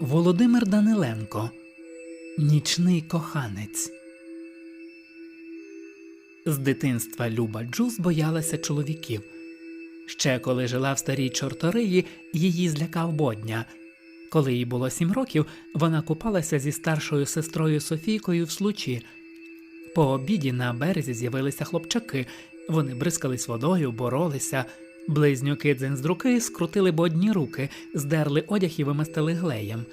Володимир Даниленко Нічний коханець. З дитинства Люба Джуз боялася чоловіків. Ще коли жила в старій чорториї, її злякав бодня. Коли їй було сім років, вона купалася зі старшою сестрою Софійкою в случі. По обіді на березі з'явилися хлопчаки. Вони бризкались водою, боролися. Близнюки дзенздруки скрутили бодні руки, здерли одяг і вимастили глеєм.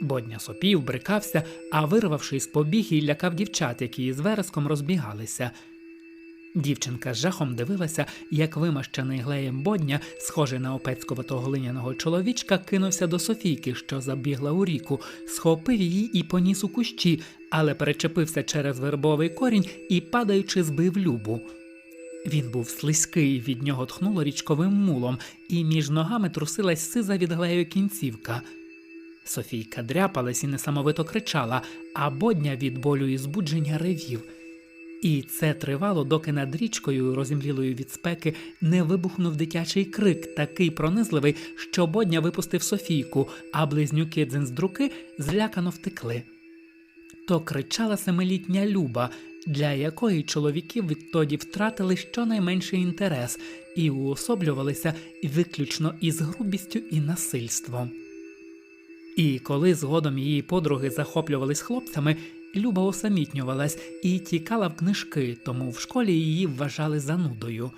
Бодня сопів, брикався, а вирвавшись, побіг і лякав дівчат, які з вереском розбігалися. Дівчинка з жахом дивилася, як вимащений глеєм бодня, схожий на опецькуватого глиняного чоловічка, кинувся до Софійки, що забігла у ріку, схопив її і поніс у кущі, але перечепився через вербовий корінь і, падаючи, збив любу. Він був слизький, від нього тхнуло річковим мулом, і між ногами трусилась сиза від глею кінцівка. Софійка дряпалась і несамовито кричала, а бодня від болю і збудження ревів. І це тривало, доки над річкою, розімлілою від спеки, не вибухнув дитячий крик, такий пронизливий, що бодня випустив Софійку, а близнюки дзенздруки злякано втекли. То кричала семилітня Люба, для якої чоловіки відтоді втратили щонайменший інтерес і уособлювалися виключно із грубістю і насильством. І коли згодом її подруги захоплювались хлопцями, Люба усамітнювалась і тікала в книжки, тому в школі її вважали занудою.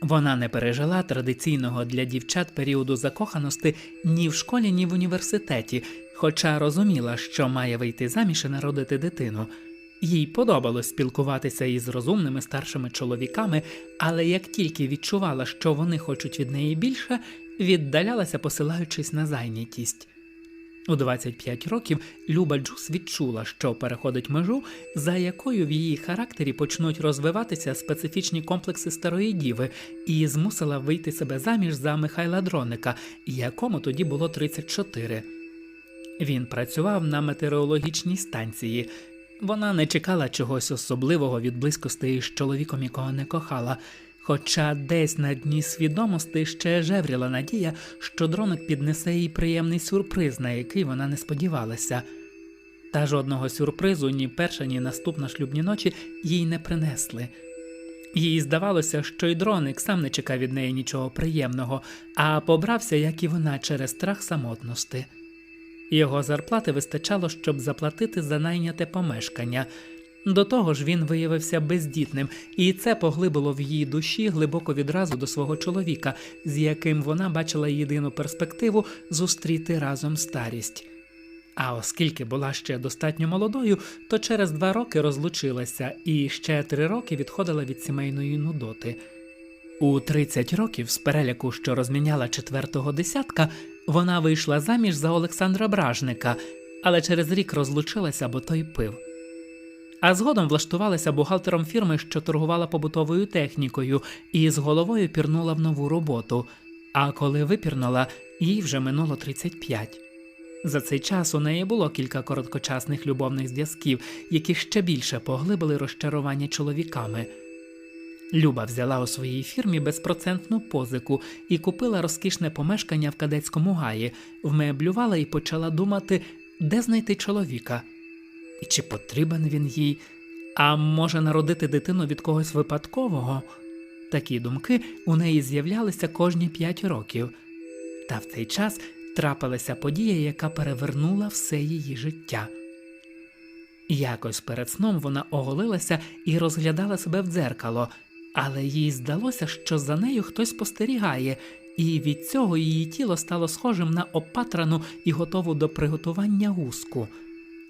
Вона не пережила традиційного для дівчат періоду закоханості ні в школі, ні в університеті, хоча розуміла, що має вийти заміж і народити дитину. Їй подобалось спілкуватися із розумними старшими чоловіками, але як тільки відчувала, що вони хочуть від неї більше, віддалялася, посилаючись на зайнятість. У 25 років Люба Джус відчула, що переходить межу, за якою в її характері почнуть розвиватися специфічні комплекси старої діви, і змусила вийти себе заміж за Михайла Дроника, якому тоді було 34. Він працював на метеорологічній станції. Вона не чекала чогось особливого від близькості з чоловіком, якого не кохала. Хоча десь на дні свідомості ще жевріла надія, що дроник піднесе їй приємний сюрприз, на який вона не сподівалася. Та жодного сюрпризу ні перша, ні наступна шлюбні ночі їй не принесли. Їй здавалося, що й дроник сам не чекав від неї нічого приємного, а побрався, як і вона, через страх самотності. Його зарплати вистачало, щоб заплатити за найняте помешкання. До того ж, він виявився бездітним, і це поглибило в її душі глибоко відразу до свого чоловіка, з яким вона бачила єдину перспективу зустріти разом старість. А оскільки була ще достатньо молодою, то через два роки розлучилася і ще три роки відходила від сімейної нудоти. У 30 років, з переляку, що розміняла четвертого десятка, вона вийшла заміж за Олександра Бражника, але через рік розлучилася, бо той пив. А згодом влаштувалася бухгалтером фірми, що торгувала побутовою технікою, і з головою пірнула в нову роботу. А коли випірнула, їй вже минуло 35. За цей час у неї було кілька короткочасних любовних зв'язків, які ще більше поглибили розчарування чоловіками. Люба взяла у своїй фірмі безпроцентну позику і купила розкішне помешкання в кадетському гаї, вмеблювала і почала думати, де знайти чоловіка. І чи потрібен він їй, а може народити дитину від когось випадкового? Такі думки у неї з'являлися кожні п'ять років. Та в цей час трапилася подія, яка перевернула все її життя. Якось перед сном вона оголилася і розглядала себе в дзеркало, але їй здалося, що за нею хтось спостерігає, і від цього її тіло стало схожим на опатрану і готову до приготування гуску.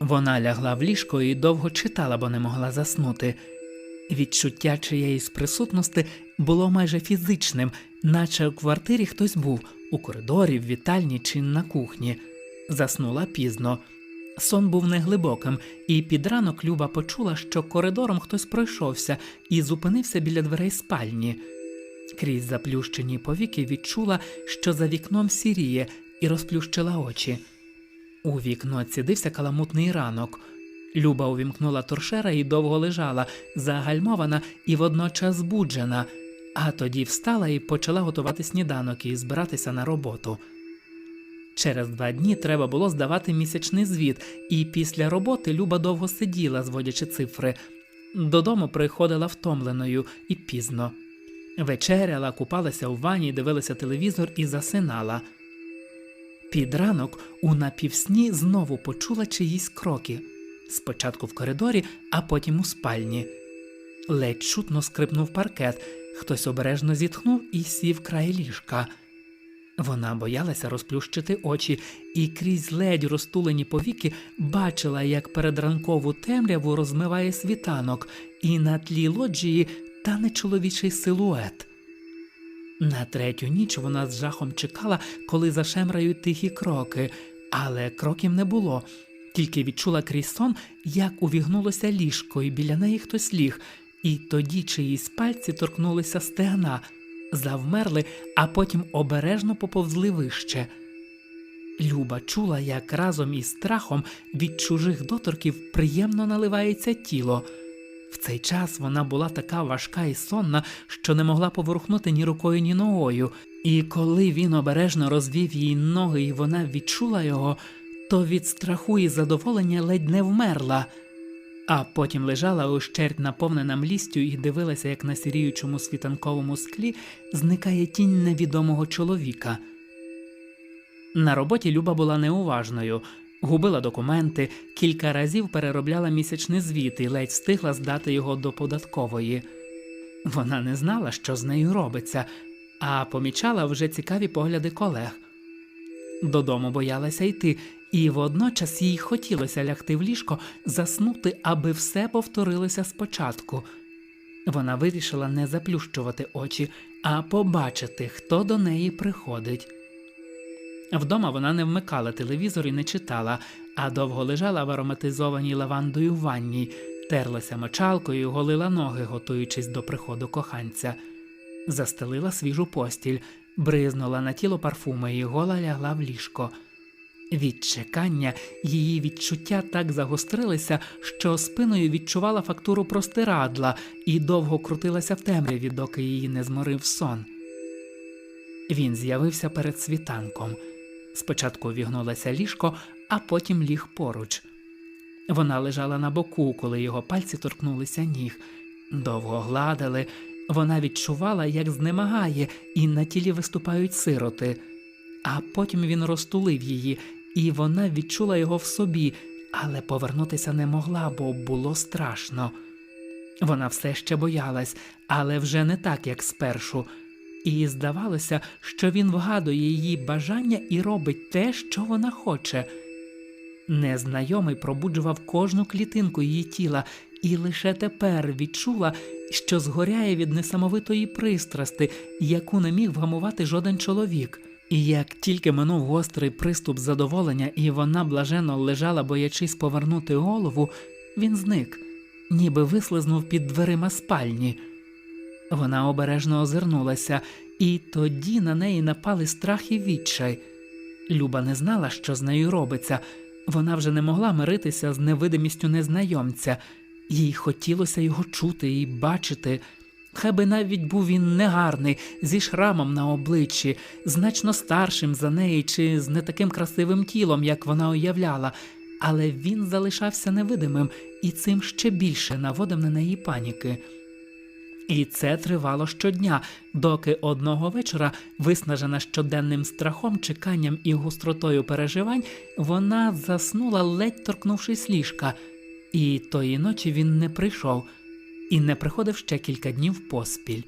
Вона лягла в ліжко і довго читала, бо не могла заснути. Відчуття чиєїсь присутності було майже фізичним, наче у квартирі хтось був у коридорі, в вітальні чи на кухні. Заснула пізно. Сон був неглибоким, і під ранок Люба почула, що коридором хтось пройшовся і зупинився біля дверей спальні. Крізь заплющені повіки відчула, що за вікном сіріє, і розплющила очі. У вікно цідився каламутний ранок. Люба увімкнула торшера і довго лежала, загальмована і водночас збуджена, а тоді встала і почала готувати сніданок і збиратися на роботу. Через два дні треба було здавати місячний звіт, і після роботи Люба довго сиділа, зводячи цифри. Додому приходила втомленою і пізно. Вечеряла, купалася у ванні, дивилася телевізор і засинала. Під ранок у напівсні знову почула чиїсь кроки. Спочатку в коридорі, а потім у спальні. Ледь чутно скрипнув паркет, хтось обережно зітхнув і сів край ліжка. Вона боялася розплющити очі і крізь ледь розтулені повіки бачила, як передранкову темряву розмиває світанок, і на тлі лоджії тане чоловічий силует. На третю ніч вона з жахом чекала, коли зашемрають тихі кроки, але кроків не було, тільки відчула крізь сон, як увігнулося ліжко, і біля неї хтось ліг, і тоді чиїсь пальці торкнулися стегна, завмерли, а потім обережно поповзли вище. Люба чула, як разом із страхом від чужих доторків приємно наливається тіло. В цей час вона була така важка і сонна, що не могла поворухнути ні рукою, ні ногою, і коли він обережно розвів її ноги, і вона відчула його, то від страху і задоволення ледь не вмерла. А потім лежала ущерть наповнена млістю і дивилася, як на сіріючому світанковому склі зникає тінь невідомого чоловіка. На роботі Люба була неуважною, губила документи, кілька разів переробляла місячний звіт і ледь встигла здати його до податкової. Вона не знала, що з нею робиться, а помічала вже цікаві погляди колег. Додому боялася йти, і водночас їй хотілося лягти в ліжко, заснути, аби все повторилося спочатку. Вона вирішила не заплющувати очі, а побачити, хто до неї приходить. Вдома вона не вмикала телевізор і не читала, а довго лежала в ароматизованій лавандою ванні, терлася мочалкою, голила ноги, готуючись до приходу коханця. Застелила свіжу постіль, бризнула на тіло парфуми і гола лягла в ліжко. Від чекання її відчуття так загострилися, що спиною відчувала фактуру простирадла і довго крутилася в темряві, доки її не зморив сон. Він з'явився перед світанком. Спочатку увігнулося ліжко, а потім ліг поруч. Вона лежала на боку, коли його пальці торкнулися ніг. Довго гладили. Вона відчувала, як знемагає, і на тілі виступають сироти. А потім він розтулив її, і вона відчула його в собі, але повернутися не могла, бо було страшно. Вона все ще боялась, але вже не так, як спершу. І здавалося, що він вгадує її бажання і робить те, що вона хоче. Незнайомий пробуджував кожну клітинку її тіла, і лише тепер відчула, що згоряє від несамовитої пристрасти, яку не міг вгамувати жоден чоловік. І як тільки минув гострий приступ задоволення, і вона блаженно лежала, боячись повернути голову, він зник, ніби вислизнув під дверима спальні. Вона обережно озирнулася, і тоді на неї напали страх і відчай. Люба не знала, що з нею робиться. Вона вже не могла миритися з невидимістю незнайомця, їй хотілося його чути і бачити. Хай би навіть був він негарний, зі шрамом на обличчі, значно старшим за неї чи з не таким красивим тілом, як вона уявляла, але він залишався невидимим і цим ще більше наводив на неї паніки. І це тривало щодня, доки одного вечора, виснажена щоденним страхом, чеканням і гостротою переживань, вона заснула, ледь торкнувшись ліжка, і тої ночі він не прийшов і не приходив ще кілька днів поспіль.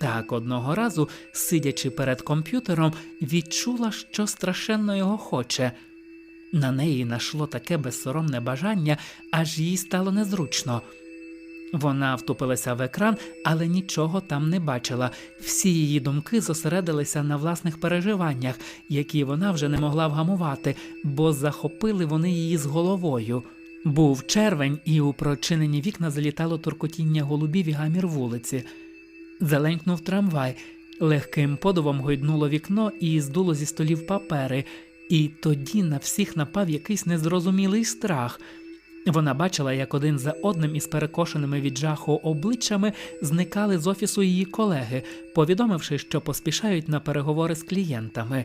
Так одного разу, сидячи перед комп'ютером, відчула, що страшенно його хоче. На неї нашло таке безсоромне бажання, аж їй стало незручно. Вона втупилася в екран, але нічого там не бачила. Всі її думки зосередилися на власних переживаннях, які вона вже не могла вгамувати, бо захопили вони її з головою. Був червень, і у прочинені вікна залітало торкотіння голубів і гамір вулиці. Заленькнув трамвай, легким подувом гойднуло вікно і здуло зі столів папери, і тоді на всіх напав якийсь незрозумілий страх. Вона бачила, як один за одним із перекошеними від жаху обличчями зникали з офісу її колеги, повідомивши, що поспішають на переговори з клієнтами.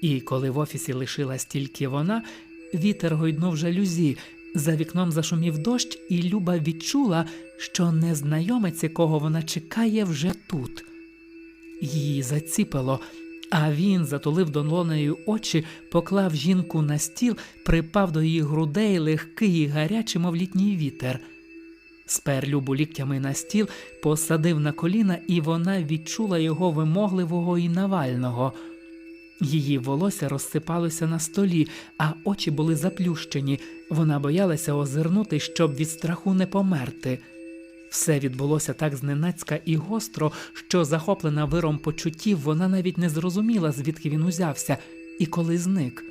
І коли в офісі лишилась тільки вона, вітер гойднув жалюзі, за вікном зашумів дощ, і Люба відчула, що незнайомець, якого вона чекає, вже тут. Її заціпило, а він затулив долонею очі, поклав жінку на стіл, припав до її грудей легкий і гарячий, мов літній вітер. Спер Любу ліктями на стіл, посадив на коліна, і вона відчула його вимогливого і навального. Її волосся розсипалося на столі, а очі були заплющені. Вона боялася озирнути, щоб від страху не померти. Все відбулося так зненацька і гостро, що, захоплена виром почуттів, вона навіть не зрозуміла, звідки він узявся і коли зник.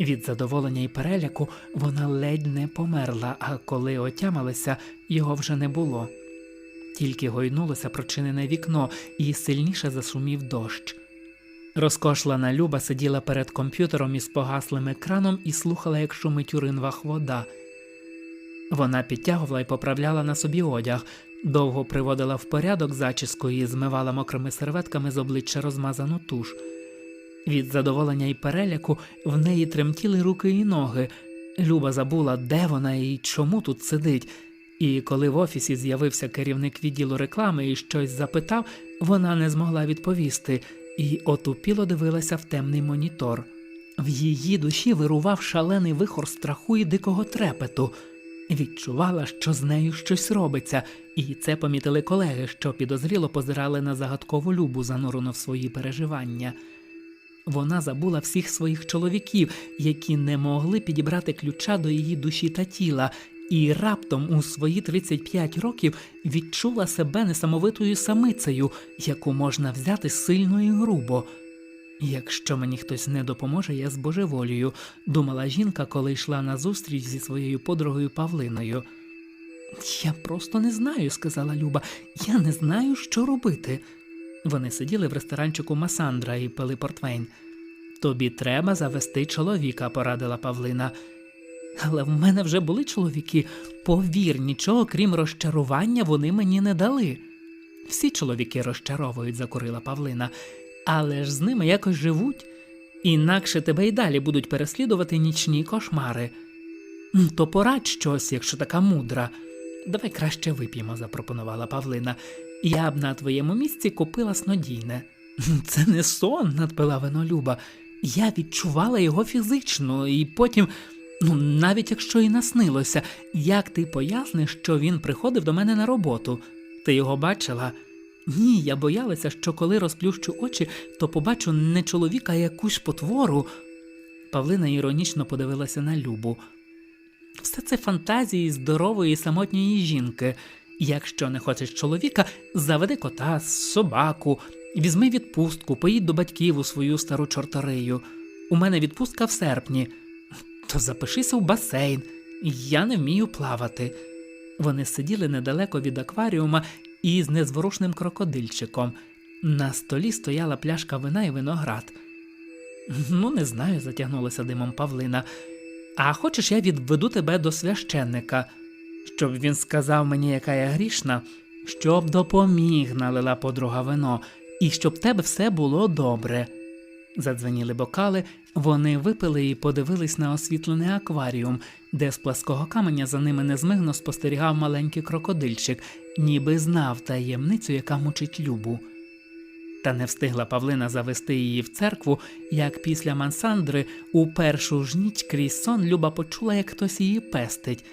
Від задоволення і переляку вона ледь не померла, а коли отямилася, його вже не було. Тільки гойнулося прочинене вікно, і сильніше засумів дощ. Розкошлана Люба сиділа перед комп'ютером із погаслим екраном і слухала, як шумить у ринвах вода. Вона підтягувала і поправляла на собі одяг, довго приводила в порядок зачіску і змивала мокрими серветками з обличчя розмазану туш. Від задоволення і переляку в неї тремтіли руки і ноги. Люба забула, де вона і чому тут сидить. І коли в офісі з'явився керівник відділу реклами і щось запитав, вона не змогла відповісти і отупіло дивилася в темний монітор. В її душі вирував шалений вихор страху і дикого трепету. Відчувала, що з нею щось робиться, і це помітили колеги, що підозріло позирали на загадкову любу, занурену в свої переживання. Вона забула всіх своїх чоловіків, які не могли підібрати ключа до її душі та тіла, і раптом у свої 35 років відчула себе несамовитою самицею, яку можна взяти сильно і грубо. Якщо мені хтось не допоможе, я збожеволію, думала жінка, коли йшла на зустріч зі своєю подругою Павлиною. Я просто не знаю, сказала Люба. Я не знаю, що робити. Вони сиділи в ресторанчику Масандра і пили портвейн. Тобі треба завести чоловіка, порадила Павлина. Але в мене вже були чоловіки. Повір, нічого крім розчарування вони мені не дали. Всі чоловіки розчаровують, закурила Павлина, але ж з ними якось живуть. Інакше тебе й далі будуть переслідувати нічні кошмари. То порадь щось, якщо така мудра. Давай краще вип'ємо, запропонувала Павлина. Я б на твоєму місці купила снодійне. Це не сон, надпила вино Люба. Я відчувала його фізично, і потім, ну навіть якщо і наснилося, як ти поясниш, що він приходив до мене на роботу? Ти його бачила? Ні, я боялася, що коли розплющу очі, то побачу не чоловіка, а якусь потвору. Павлина іронічно подивилася на Любу. Все це фантазії здорової самотньої жінки. Якщо не хочеш чоловіка, заведи кота, собаку, візьми відпустку, поїдь до батьків у свою стару чорторию. У мене відпустка в серпні. То запишися в басейн. Я не вмію плавати. Вони сиділи недалеко від акваріума із незворушним крокодильчиком. На столі стояла пляшка вина і виноград. Ну, не знаю, затягнулася димом Павлина. А хочеш, я відведу тебе до священника, щоб він сказав мені, яка я грішна, щоб допоміг, налила подруга вино, і щоб тебе все було добре. Задзвеніли бокали, вони випили і подивились на освітлений акваріум, де з плаского каменя за ними незмигно спостерігав маленький крокодильчик, ніби знав таємницю, яка мучить Любу. Та не встигла Павлина завести її в церкву, як після мансандри у першу ж ніч крізь сон Люба почула, як хтось її пестить.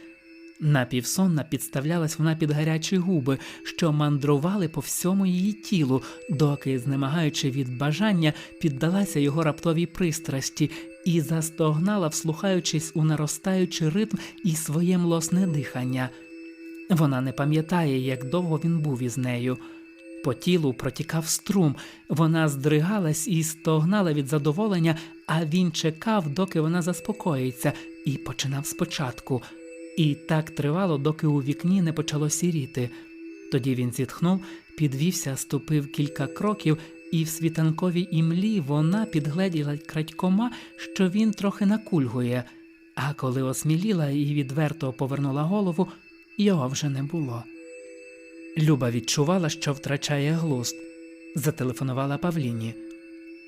Напівсонна підставлялась вона під гарячі губи, що мандрували по всьому її тілу, доки, знемагаючи від бажання, піддалася його раптовій пристрасті і застогнала, вслухаючись у наростаючий ритм і своє млосне дихання. Вона не пам'ятає, як довго він був із нею. По тілу протікав струм, вона здригалась і стогнала від задоволення, а він чекав, доки вона заспокоїться, і починав спочатку. І так тривало, доки у вікні не почало сіріти. Тоді він зітхнув, підвівся, ступив кілька кроків, і в світанковій імлі вона підгледіла крадькома, що він трохи накульгує. А коли осміліла і відверто повернула голову, його вже не було. Люба відчувала, що втрачає глузд. Зателефонувала Павліні.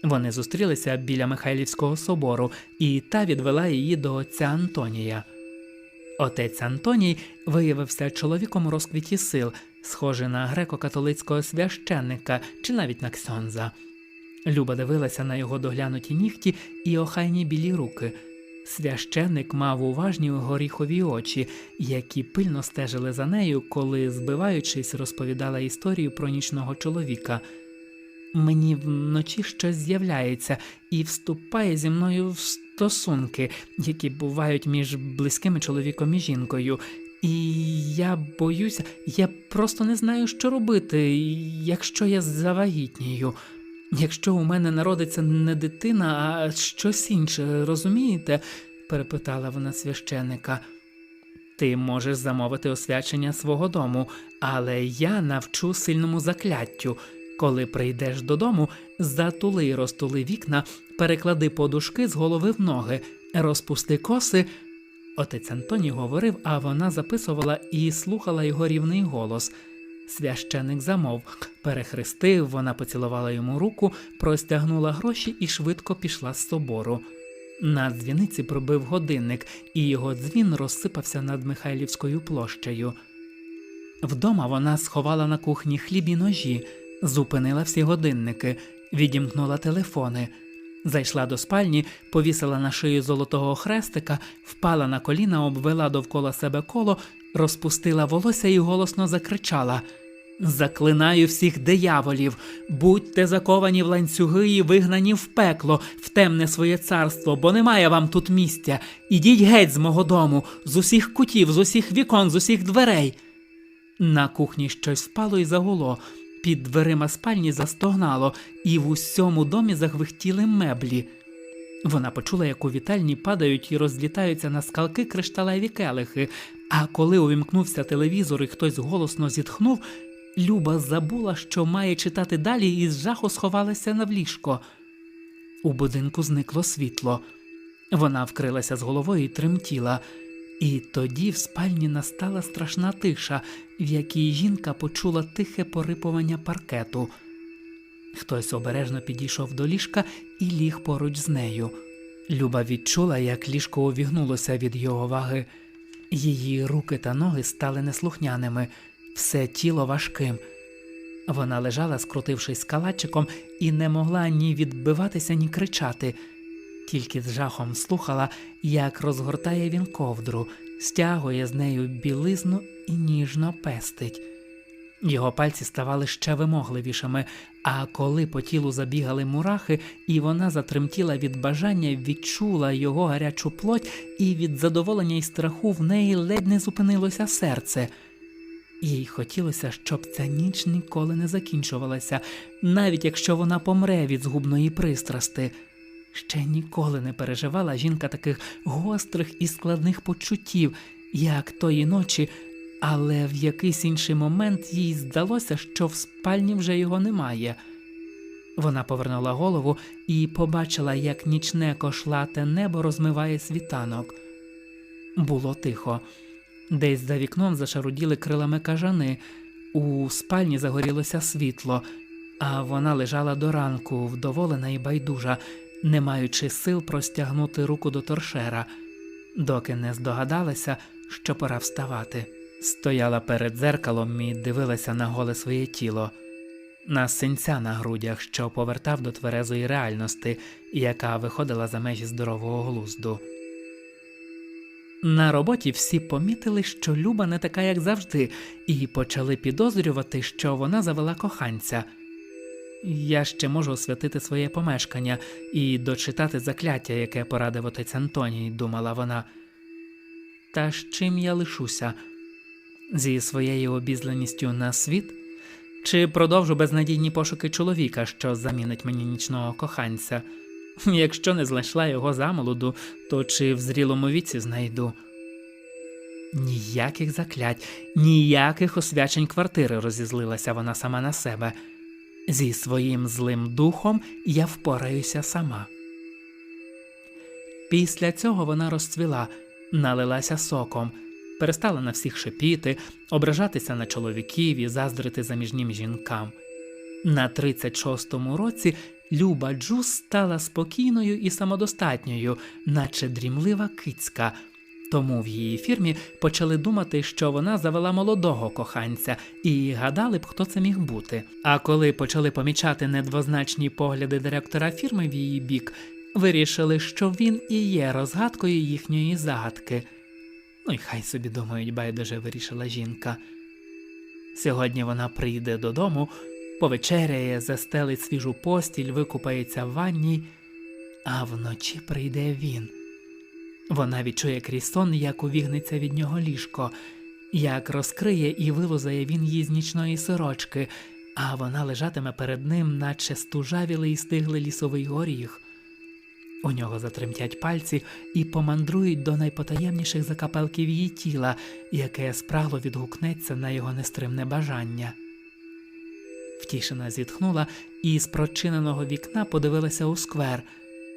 Вони зустрілися біля Михайлівського собору, і та відвела її до отця Антонія. Отець Антоній виявився чоловіком у розквіті сил, схожий на греко-католицького священника чи навіть на ксьонза. Люба дивилася на його доглянуті нігті і охайні білі руки. Священник мав уважні горіхові очі, які пильно стежили за нею, коли, збиваючись, розповідала історію про нічного чоловіка. Мені вночі щось з'являється і вступає зі мною в стосунки, які бувають між близькими чоловіком і жінкою. І я боюся, я просто не знаю, що робити, якщо я завагітнію. Якщо у мене народиться не дитина, а щось інше, розумієте? перепитала вона священика. Ти можеш замовити освячення свого дому, але я навчу сильному закляттю. Коли прийдеш додому, затули й розтули вікна, переклади подушки з голови в ноги, розпусти коси. Отець Антоній говорив, а вона записувала і слухала його рівний голос. Священик замовк, перехрестив, вона поцілувала йому руку, простягнула гроші і швидко пішла з собору. На дзвіниці пробив годинник, і його дзвін розсипався над Михайлівською площею. Вдома вона сховала на кухні хліб і ножі, зупинила всі годинники, відімкнула телефони, зайшла до спальні, повісила на шию золотого хрестика, впала на коліна, обвела довкола себе коло, розпустила волосся і голосно закричала. Заклинаю всіх дияволів, будьте заковані в ланцюги і вигнані в пекло, в темне своє царство, бо немає вам тут місця. Ідіть геть з мого дому, з усіх кутів, з усіх вікон, з усіх дверей. На кухні щось впало і загуло, під дверима спальні застогнало, і в усьому домі загвихтіли меблі. Вона почула, як у вітальні падають і розлітаються на скалки кришталеві келихи, а коли увімкнувся телевізор і хтось голосно зітхнув, Люба забула, що має читати далі, і з жаху сховалася на вліжко. У будинку зникло світло. Вона вкрилася з головою і тремтіла. І тоді в спальні настала страшна тиша, в якій жінка почула тихе порипування паркету. Хтось обережно підійшов до ліжка і ліг поруч з нею. Люба відчула, як ліжко увігнулося від його ваги. Її руки та ноги стали неслухняними, все тіло важким. Вона лежала, скрутившись калачиком, і не могла ні відбиватися, ні кричати, тільки з жахом слухала, як розгортає він ковдру, стягує з нею білизну і ніжно пестить. Його пальці ставали ще вимогливішими, а коли по тілу забігали мурахи, і вона затремтіла від бажання, відчула його гарячу плоть, і від задоволення і страху в неї ледь не зупинилося серце. Їй хотілося, щоб ця ніч ніколи не закінчувалася, навіть якщо вона помре від згубної пристрасти. Ще ніколи не переживала жінка таких гострих і складних почуттів, як тої ночі, але в якийсь інший момент їй здалося, що в спальні вже його немає. Вона повернула голову і побачила, як нічне кошлате небо розмиває світанок. Було тихо. Десь за вікном зашаруділи крилами кажани, у спальні загорілося світло, а вона лежала до ранку, вдоволена і байдужа, не маючи сил простягнути руку до торшера, доки не здогадалася, що пора вставати. Стояла перед дзеркалом і дивилася на голе своє тіло, на синця на грудях, що повертав до тверезої реальності, яка виходила за межі здорового глузду. На роботі всі помітили, що Люба не така, як завжди, і почали підозрювати, що вона завела коханця. Я ще можу освятити своє помешкання і дочитати закляття, яке порадив отець Антоній, думала вона. Та з чим я лишуся? Зі своєю обізленістю на світ? Чи продовжу безнадійні пошуки чоловіка, що замінить мені нічного коханця? Якщо не знайшла його замолоду, то чи в зрілому віці знайду? Ніяких заклять, ніяких освячень квартири розізлилася вона сама на себе. Зі своїм злим духом я впораюся сама. Після цього вона розцвіла, налилася соком, перестала на всіх шипіти, ображатися на чоловіків і заздрити заміжнім жінкам. На 36-му році Люба Джус стала спокійною і самодостатньою, наче дрімлива кицька. Тому в її фірмі почали думати, що вона завела молодого коханця, і гадали б, хто це міг бути. А коли почали помічати недвозначні погляди директора фірми в її бік, вирішили, що він і є розгадкою їхньої загадки. Ну й хай собі думають, байдуже вирішила жінка. Сьогодні вона прийде додому, повечеряє, застелить свіжу постіль, викупається в ванні, а вночі прийде він. Вона відчує крізь сон, як увігнеться від нього ліжко, як розкриє і вилузає він її з нічної сорочки, а вона лежатиме перед ним, наче стужавілий і стиглий лісовий горіх. У нього затремтять пальці і помандрують до найпотаємніших закапелків її тіла, яке спрагло відгукнеться на його нестримне бажання. Втішена зітхнула і з прочиненого вікна подивилася у сквер,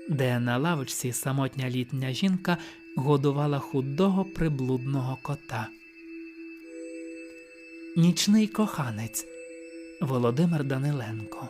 де на лавочці самотня літня жінка годувала худого приблудного кота. Нічний коханець Володимир Даниленко